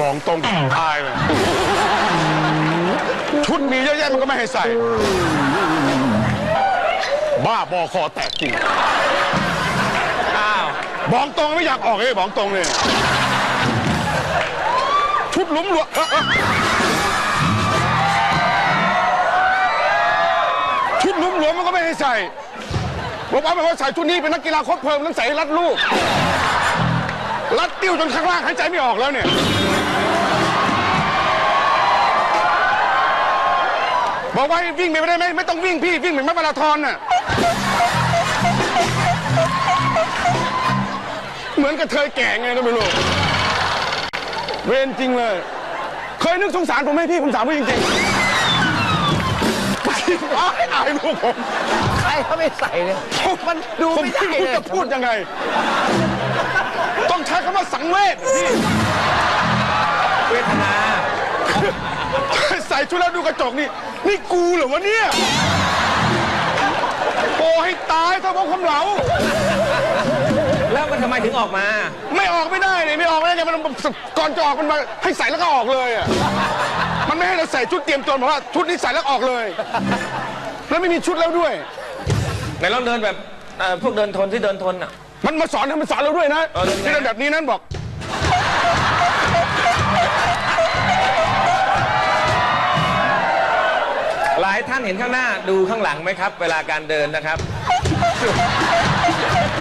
มองตรงตายเลยชุดมีเยอะแยะมันก็ไม่ให้ใส่ บ้าบอคอแตกจริงอ้าวบอกตรงไม่อยากออกเลยบอกตรงเลย ชุดหลุมหลวมเอ้อเอ้อชุดหลุมหลวมมันก็ไม่ให้ใส่บอกว่าแบบว่าใส่ชุดนี้เป็นนักกีฬาครบเพลิงต้องใส่ให้รัดลูก รัดติ้วจนข้างล่างหายใจไม่ออกแล้วเนี่ย บอกว่าให้วิ่งไปไม่ได้ไหมไม่ต้องวิ่งพี่วิ่งเหมือนมาราธอนน่ะเหมือนกับเธอแก่ไงก็ไม่รู้เวรจริงเลย เคยนึกสงสารผมไหมพี่ผมถามว่าจริงๆอ้ายอายลูกผมใครเขาไม่ใส่เนี่ยมันดูไม่ได้ผมไม่รู้เลยจะพูดยังไง ต้องใช้คำว่าสังเวชพี่ ส่ชุดแล้วดูกระจกนี่ นี่กูเหรอวะเนี่ยโอ้ให้ตายถ้าพวกคำเหลา แล้วมันทำไมถึงออกมา ไม่ออกไม่ได้เลยไม่ออกไม่ได้ไงมันก่อนจะออกมันมาให้ใส่แล้วก็ออกเลยอะมันไม่ให้เราใส่ชุดเตรียมตัวบอกว่าชุดนี้ใส่แล้วออกเลย แล้วไม่มีชุดแล้วด้วยไหนลองเดินแบบเอ่อพวกเดินทนที่เดินทนอะ มันมาสอนให้มันสอนเราด้วยนะเออเดินไง ที่เราแบบนี้นั้นบอกานเห็นข้างหน้าดูข้างหลังไหมครับ เวลาการเดินนะครับ